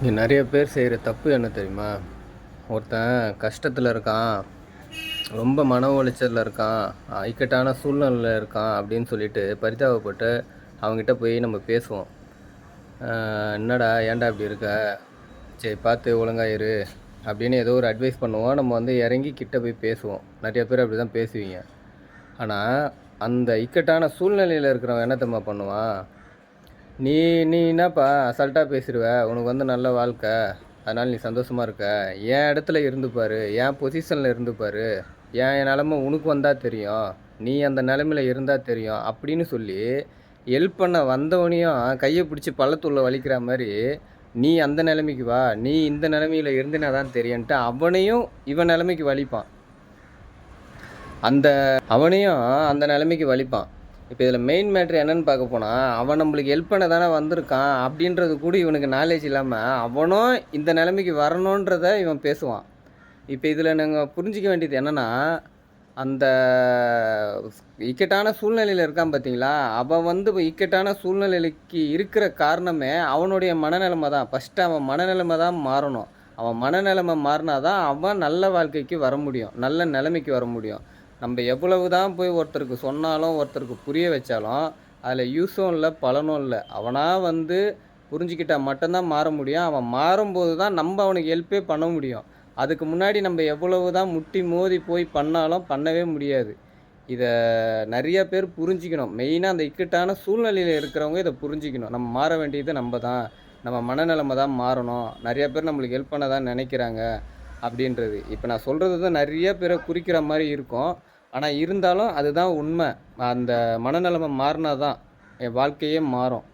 இங்கே நிறைய பேர் செய்கிற தப்பு என்ன தெரியுமா? ஒருத்தன் கஷ்டத்தில் இருக்கான் ரொம்ப மன உளைச்சலில் இருக்கான் இக்கட்டான சூழ்நிலையில் இருக்கான் அப்படின்னு சொல்லிட்டு பரிதாபப்பட்டு அவங்ககிட்ட போய் நம்ம பேசுவோம். என்னடா ஏன்டா இப்படி இருக்க? சரி பார்த்து ஒழுங்காயிரு அப்படின்னு ஏதோ ஒரு அட்வைஸ் பண்ணுவோம். நம்ம வந்து இறங்கி கிட்ட போய் பேசுவோம். நிறைய பேர் அப்படி தான் பேசுவீங்க. ஆனால் அந்த இக்கட்டான சூழ்நிலையில் இருக்கிறவன் என்ன தெரியுமா பண்ணுவான்? நீ நீ என்னப்பா அசால்ட்டாக பேசிடுவ உனக்கு வந்து நல்ல வாழ்க்கை. அதனால் நீ சந்தோஷமாக இருக்க. என் இடத்துல இருந்து என் பொசிஷனில் இருந்து என் நிலமை உனக்கு வந்தால் தெரியும். நீ அந்த நிலமையில் இருந்தால் தெரியும். அப்படின்னு சொல்லி ஹெல்ப் பண்ண வந்தவனையும் கையை பிடிச்சி பள்ளத்துள்ள வலிக்கிற மாதிரி நீ அந்த நிலைமைக்கு வா. நீ இந்த நிலைமையில இருந்தினா தான் தெரியன்ட்டு அவனையும் இவன் நிலைமைக்கு வலிப்பான். அந்த அவனையும் அந்த நிலைமைக்கு வலிப்பான். இப்போ இதில் மெயின் மேட்ரு என்னன்னு பார்க்க போனால் அவன் நம்மளுக்கு ஹெல்ப் பண்ண தானே வந்திருக்கான் அப்படின்றது கூட இவனுக்கு நாலேஜ் இல்லாமல் அவனும் இந்த நிலைமைக்கு வரணுன்றத இவன் பேசுவான். இப்போ இதில் நாங்கள் புரிஞ்சிக்க வேண்டியது என்னென்னா அந்த இக்கட்டான சூழ்நிலையில் இருக்கான் பார்த்தீங்களா அவன் வந்து இக்கட்டான சூழ்நிலைக்கு இருக்கிற காரணமே அவனுடைய மனநிலைமை தான். ஃபஸ்ட்டு அவன் மனநிலைமை தான் மாறணும். அவன் மனநிலைமை மாறினா தான் அவன் நல்ல வாழ்க்கைக்கு வர முடியும். நல்ல நிலைமைக்கு வர முடியும். நம்ம எவ்வளவு தான் போய் ஒருத்தருக்கு சொன்னாலும் ஒருத்தருக்கு புரிய வச்சாலும் அதில் யூஸும் இல்லை பலனும் இல்லை. அவனாக வந்து புரிஞ்சுக்கிட்டால் மட்டும்தான் மாற முடியும். அவன் மாறும்போது தான் நம்ம அவனுக்கு ஹெல்ப்பே பண்ண முடியும். அதுக்கு முன்னாடி நம்ம எவ்வளவு தான் முட்டி மோதி போய் பண்ணாலும் பண்ணவே முடியாது. இதை நிறைய பேர் புரிஞ்சிக்கணும். மெயினாக அந்த இக்கட்டான சூழ்நிலையில் இருக்கிறவங்க இதை புரிஞ்சிக்கணும். நம்ம மாற வேண்டியது நம்ம தான். நம்ம மனநிலைமை தான் மாறணும். நிறைய பேர் நம்மளுக்கு ஹெல்ப் பண்ண தான் நினைக்கிறாங்க. அப்படின்றது. இப்போ நான் சொல்கிறது தான் நிறைய பேரை குறிக்கிற மாதிரி இருக்கும். ஆனால் இருந்தாலும் அதுதான் உண்மை. அந்த மனநிலைமை மாறினா தான் என் வாழ்க்கையே மாறும்.